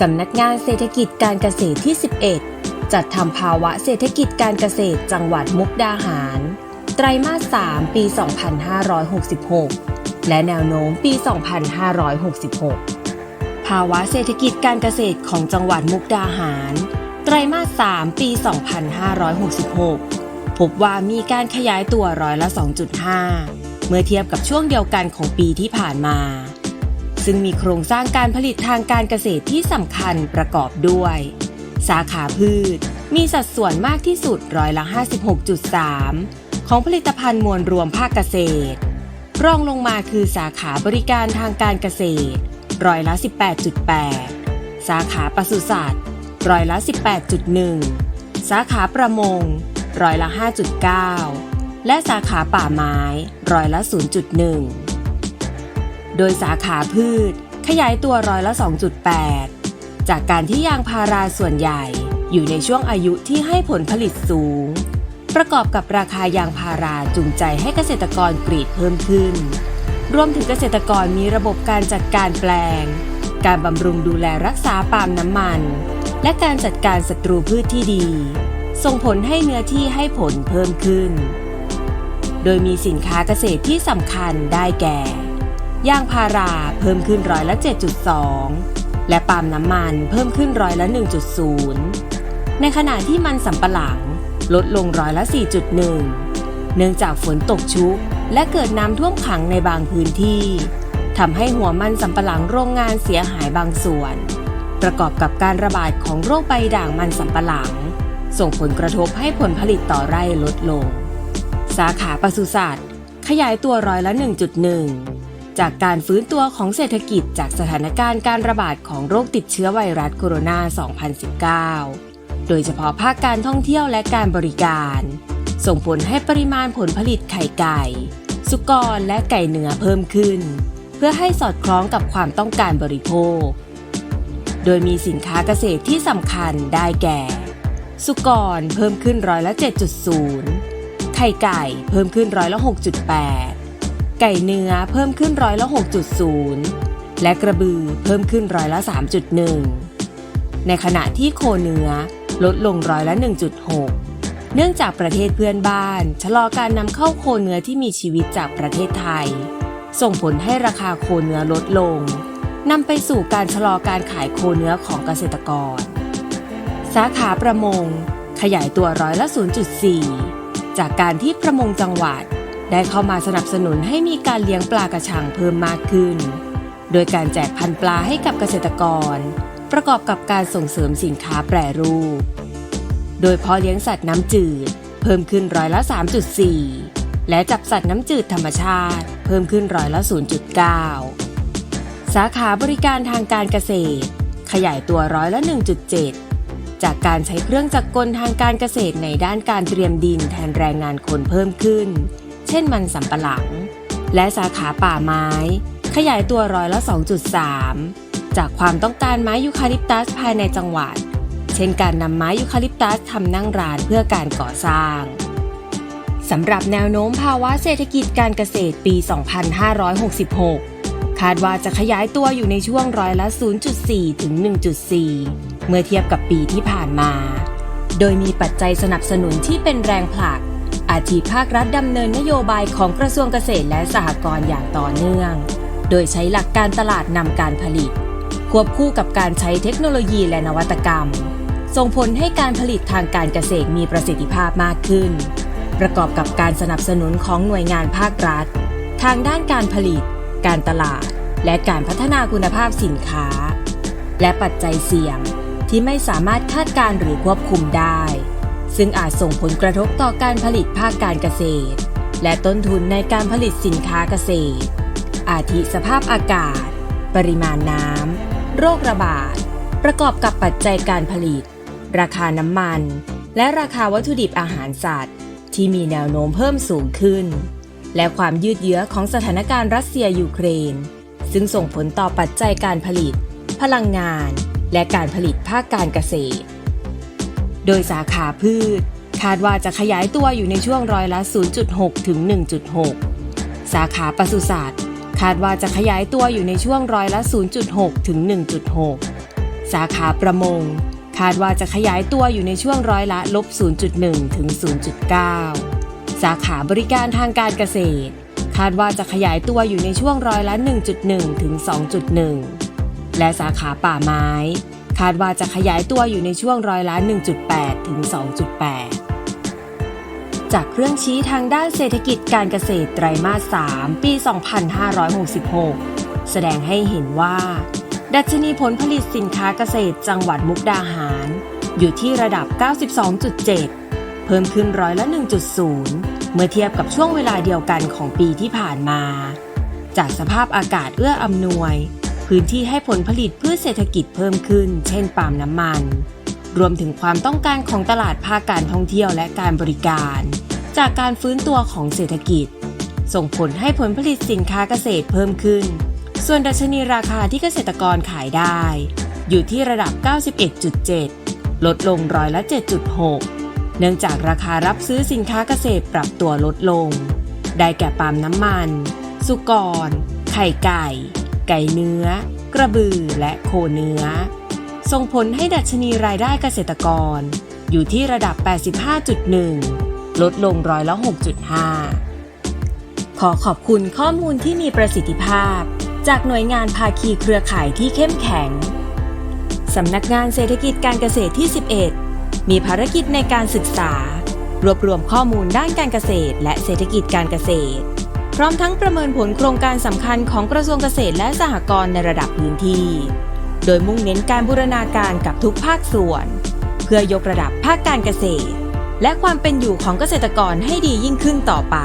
สำนักงานเศรษฐกิจการเกษตรที่ 11 จัดทำภาวะเศรษฐกิจการเกษตรจังหวัดมุกดาหาร ไตรมาส 3 ปี 2566 และแนวโน้มปี 2566 ภาวะเศรษฐกิจการเกษตรของจังหวัดมุกดาหาร ไตรมาส 3 ปี 2566 พบว่ามีการขยายตัวร้อยละ 2.5 เมื่อเทียบกับช่วงเดียวกันของปีที่ผ่านมา ซึ่งมีโครงสร้างการผลิตทางการเกษตรที่สำคัญประกอบด้วย สาขาพืช มีสัดส่วนมากที่สุดร้อยละ 56.3 ของผลิตภัณฑ์มวลรวมภาคเกษตร รองลงมาคือสาขาบริการทางการเกษตรร้อยละ 18.8 สาขาปศุสัตว์ร้อยละ 18.1 สาขาประมงร้อยละ 5.9 และสาขาป่าไม้ร้อยละ 0.1 โดยสาขาพืชขยายตัวร้อยละ 2.8 จากการที่ยางพาราส่วนใหญ่อยู่ในช่วงอายุที่ให้ผลผลิตสูง ประกอบกับราคายางพาราจูงใจให้เกษตรกรกรีดเพิ่มขึ้น รวมถึงเกษตรกรมีระบบการจัดการแปลง การบำรุงดูแลรักษาปาล์มน้ำมัน และการจัดการศัตรูพืชที่ดี ส่งผลให้เนื้อที่ให้ผลเพิ่มขึ้น โดยมีสินค้าเกษตรที่สำคัญได้แก่ ยางพาราเพิ่มขึ้นร้อยละ 7.2 และปาล์มน้ำมันเพิ่มขึ้นร้อยละ 1.0 ในขณะที่มันสำปะหลังลดลงร้อยละ 4.1 เนื่องจากฝนตกชุก และเกิดน้ำท่วมขังในบางพื้นที่ทำให้หัวมันสำปะหลังโรงงานเสียหายบางส่วน ประกอบกับการระบาดของโรคใบด่างมันสำปะหลัง ส่งผลกระทบให้ผลผลิตต่อไร่ลดลง สาขาปศุสัตว์ ขยายตัวร้อยละ 1.1 จากการฟื้นตัวของเศรษฐกิจจากสถานการณ์การระบาดของโรคติดเชื้อไวรัสโคโรนา 2019 โดยเฉพาะภาคการท่องเที่ยวและการบริการ ส่งผลให้ปริมาณผลผลิตไข่ไก่ สุกรและไก่เนื้อเพิ่มขึ้น เพื่อให้สอดคล้องกับความต้องการบริโภค โดยมีสินค้าเกษตรที่สำคัญได้แก่ สุกรเพิ่มขึ้นร้อยละ 7.0 ไข่ไก่เพิ่มขึ้นร้อยละ 6.8 ไก่เนื้อเพิ่มขึ้นร้อยละ 6.0 และกระบือเพิ่มขึ้นร้อยละ 3.1 ในขณะที่โคเนื้อลดลงร้อยละ 1.6 เนื่องจากประเทศเพื่อนบ้าน ชะลอการนำเข้าโคเนื้อที่มีชีวิตจากประเทศไทย ส่งผลให้ราคาโคเนื้อลดลงนำไปสู่การชะลอการขายโคเนื้อของเกษตรกร สาขาประมง ขยายตัวร้อยละ 0.4 จากการที่ประมงจังหวัด ได้เข้ามาสนับสนุนให้มีการเลี้ยงปลากระชังเพิ่มมากขึ้น โดยการแจกพันธุ์ปลาให้กับเกษตรกร ประกอบกับการส่งเสริมสินค้าแปรรูป โดยเพาะเลี้ยงสัตว์น้ำจืด เพิ่มขึ้นร้อยละ 3.4 และจับสัตว์น้ำจืดธรรมชาติ เพิ่มขึ้นร้อยละ 0.9 สาขาบริการทางการเกษตร ขยายตัวร้อยละ 1.7จากการใช้เครื่องจักรกลทางการเกษตรในด้านการเตรียมดินแทนแรงงานคนเพิ่มขึ้น เช่นมันสำปะหลัง และสาขาป่าไม้ ขยายตัวร้อยละ2.3 จากความต้องการไม้ยูคาลิปตัสภายในจังหวัด เช่นการนำไม้ยูคาลิปตัสทำนั่งร้านเพื่อการก่อสร้างสำหรับแนวโน้มภาวะเศรษฐกิจการเกษตรปี 2566 คาดว่าจะขยายตัวอยู่ในช่วงร้อยละ 0.4 ถึง 1.4 เมื่อเทียบกับปีที่ผ่านมา โดยมีปัจจัยสนับสนุนที่เป็นแรงผลัก อาทิภาครัฐดำเนินนโยบายของกระทรวงเกษตรและสหกรณ์อย่างต่อเนื่อง โดยใช้หลักการตลาดนำการผลิต ควบคู่กับการใช้เทคโนโลยีและนวัตกรรม ส่งผลให้การผลิตทางการเกษตรมีประสิทธิภาพมากขึ้น ประกอบกับการสนับสนุนของหน่วยงานภาครัฐ ทางด้านการผลิต การตลาด และการพัฒนาคุณภาพสินค้า และปัจจัยเสี่ยงที่ไม่สามารถคาดการณ์หรือควบคุมได้ ซึ่งอาจส่งผลกระทบต่อการผลิตภาคการเกษตร และต้นทุนในการผลิตสินค้าเกษตร อาทิสภาพอากาศ ปริมาณน้ำ โรคระบาด ประกอบกับปัจจัยการผลิต ราคาน้ำมัน และราคาวัตถุดิบอาหารสัตว์ ที่มีแนวโน้มเพิ่มสูงขึ้น และความยืดเยื้อของสถานการณ์รัสเซียยูเครน ซึ่งส่งผลต่อปัจจัยการผลิต พลังงาน และการผลิตภาคการเกษตร โดยสาขาพืช คาดว่าจะขยายตัวอยู่ในช่วงร้อยละ 0.6 ถึง 1.6 สาขาปศุสัตว์ คาดว่าจะขยายตัวอยู่ในช่วงร้อยละ 0.6 ถึง 1.6 สาขาประมง คาดว่าจะขยายตัวอยู่ในช่วงร้อยละลบ0.1 ถึง 0.9 สาขาบริการทางการเกษตร คาดว่าจะขยายตัวอยู่ในช่วงร้อยละ 1.1 ถึง 2.1 และสาขาป่าไม้ คาดว่าจะขยายตัวอยู่ในช่วงร้อยละ 1.8 ถึง 2.8 จากเครื่องชี้ทางด้านเศรษฐกิจการเกษตรไตรมาส 3 ปี 2566 แสดงให้เห็นว่า ดัชนีผลผลิตสินค้าเกษตรจังหวัดมุกดาหาร อยู่ที่ระดับ 92.7 เพิ่มขึ้นร้อยละ 1.0 เมื่อเทียบกับช่วงเวลาเดียวกันของปีที่ผ่านมา จากสภาพอากาศเอื้ออำนวย พื้นที่ให้ผลผลิตเพืชเศรษฐกิจเพิ่มขึ้น เช่นปาล์มน้ำมัน รวมถึงความต้องการของตลาดภาคการท่องเที่ยวและการบริการ จากการฟื้นตัวของเศรษฐกิจ ส่งผลให้ผลผลิตสินค้าเกษตรเพิ่มขึ้น ส่วนดัชนีราคาที่เกษตรกรขายได้ อยู่ที่ระดับ 91.7 ลดลงร้อยละ 7.6 เนื่องจากราคารับซื้อสินค้าเกษตรปรับตัวลดลง ได้แก่ปาล์มน้ำมัน สุกร ไข่ไก่ ไก่เนื้อ กระบือและโคเนื้อ ส่งผลให้ดัชนีรายได้เกษตรกร อยู่ที่ระดับ 85.1 ลดลงร้อยละ 6.5 ขอขอบคุณข้อมูลที่มีประสิทธิภาพ จากหน่วยงานภาคีเครือข่ายที่เข้มแข็งสำนักงานเศรษฐกิจการเกษตรที่ 11 มีภารกิจในการศึกษา รวบรวมข้อมูลด้านการเกษตร และเศรษฐกิจการเกษตร พร้อมทั้งประเมินผลโครงการสำคัญของกระทรวงเกษตรและสหกรณ์ในระดับพื้นที่ โดยมุ่งเน้นการบูรณาการกับทุกภาคส่วน เพื่อยกระดับภาคการเกษตร และความเป็นอยู่ของเกษตรกรให้ดียิ่งขึ้นต่อไป